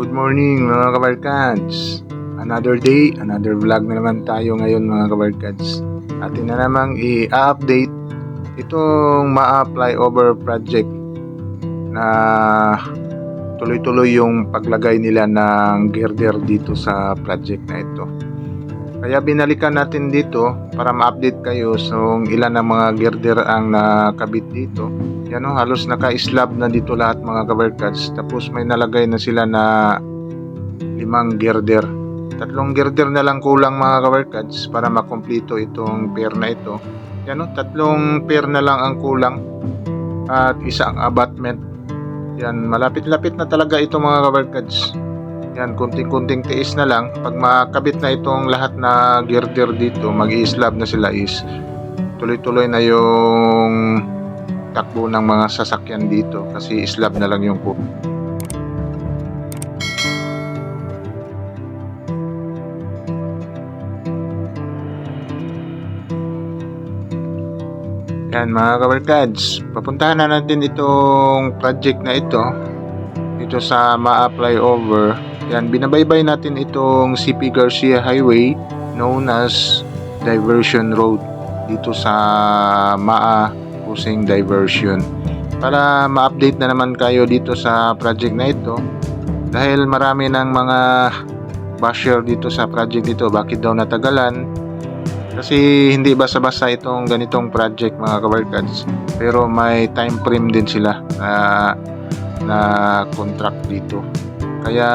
Good morning mga kabarkads. Another day, another vlog na naman tayo ngayon mga kabarkads. Atin na namang i-update itong ma-apply over project na tuloy-tuloy yung paglagay nila ng girder dito sa project na ito. Kaya binalikan natin dito para ma-update kayo so ilan ang mga girder ang nakabit dito. Yan o, halos naka-slab na dito lahat mga kabarkads. Tapos may nalagay na sila na limang girder. Tatlong girder na lang kulang mga kabarkads para makumpleto itong pair na ito. Yan o, tatlong pair na lang ang kulang at isang abutment. Yan, malapit-lapit na talaga ito mga kabarkads. Yan, kunting-kunting tiis na lang. Pag makabit na itong lahat na girder dito, mag-i-slab na sila is tuloy-tuloy na yung takbo ng mga sasakyan dito kasi slab na lang yung po. Yan mga kabarkads, papuntahan na natin itong project na ito dito sa ma-apply over. Yan, binabaybay natin itong CP Garcia Highway known as Diversion Road dito sa Maa Pusing Diversion. Para ma-update na naman kayo dito sa project na ito dahil marami ng mga basher dito sa project dito. Bakit daw natagalan? Kasi hindi basta-basta itong ganitong project mga kabarkads. Pero may time frame din sila na na contract dito. Kaya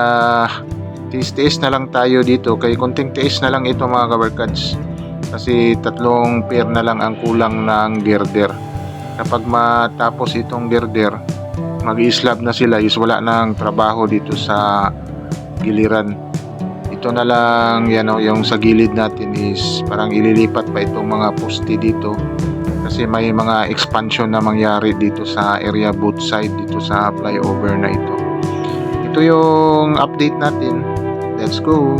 tiis-tiis na lang tayo dito. Kaya konting tiis na lang ito mga kabarkads. Kasi tatlong pair na lang ang kulang ng girder. Kapag matapos itong girder, mag-i-slab na sila is wala nang trabaho dito sa giliran. Ito na lang yan o, yung sa gilid natin is parang ililipat pa itong mga poste dito kasi may mga expansion na mangyari dito sa area both side dito sa flyover na ito. Ito yung update natin. Let's go!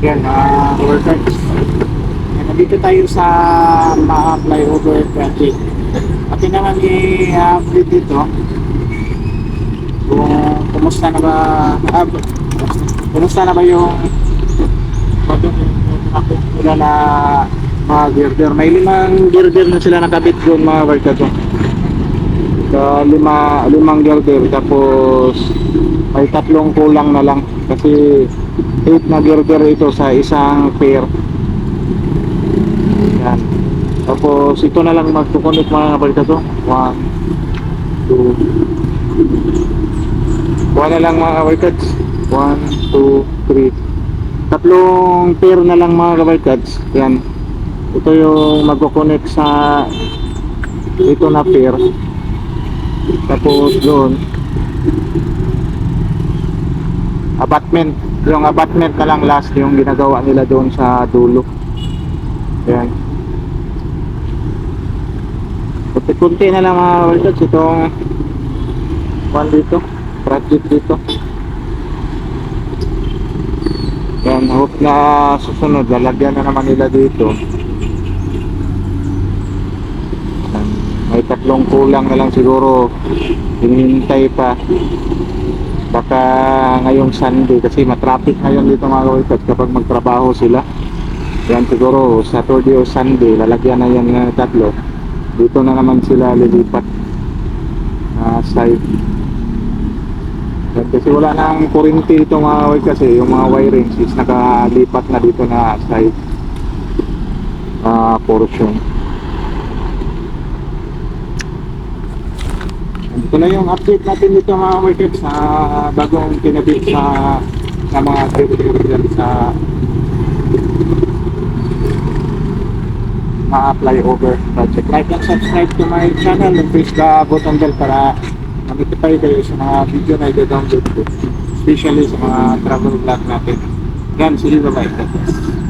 Yan, mga workers. Yan, nandito tayo sa mga flyover project. Pati naman i-update dito kung kumusta na ba ah, kumusta na ba yung nila na mga girder. May limang girder na sila nakabit doon mga workers. So, lima, limang girder tapos may tatlong kulang na lang kasi 8 na girder ito sa isang pair. Yan. Tapos ito na lang magkukunik mga kabalita to. 1 2 1 na lang mga kabalkats 1, 2, 3 tatlong pair na lang mga kabalkats yan. Ito yung magkukunik sa ito na pair. Tapos doon. Abutment yung abutment na lang last yung ginagawa nila doon sa dulo. Yan kunti-kunti na lang mga workers itong one dito project dito. Yan hope na susunod lalagyan na naman nila dito. May tatlong kulang na lang siguro hinihintay pa. Baka ngayong Sunday kasi matraffic ngayon dito mga kawikat kapag magtrabaho sila. Yan siguro Saturday o Sunday lalagyan na yan ng tatlo. Dito na naman sila lilipat. Na side. Yan, kasi wala nang kurinti dito mga kawikat kasi yung mga wirings is nakalipat na dito na side. Ah portion Ito na yung update natin dito mga market sa bagong kinabit sa sa mga tributary sa mga flyover project. Like and subscribe to my channel and press the button bell para ma-notify kayo sa mga video na i-download ko. Especially sa mga travel vlog natin. Yan, sige bye-bye. God bless.